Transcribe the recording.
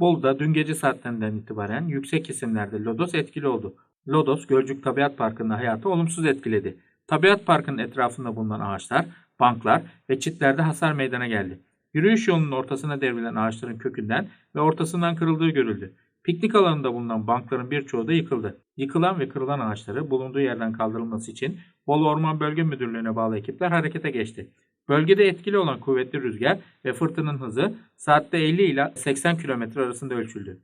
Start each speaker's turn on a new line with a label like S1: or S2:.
S1: Bolu'da dün gece saatlerinden itibaren yüksek kesimlerde lodos etkili oldu. Lodos, Gölcük Tabiat Parkı'nda hayatı olumsuz etkiledi. Tabiat Parkı'nın etrafında bulunan ağaçlar, banklar ve çitlerde hasar meydana geldi. Yürüyüş yolunun ortasına devrilen ağaçların kökünden ve ortasından kırıldığı görüldü. Piknik alanında bulunan bankların birçoğu da yıkıldı. Yıkılan ve kırılan ağaçları bulunduğu yerden kaldırılması için Bolu Orman Bölge Müdürlüğü'ne bağlı ekipler harekete geçti. Bölgede etkili olan kuvvetli rüzgar ve fırtınanın hızı saatte 50 ile 80 km arasında ölçüldü.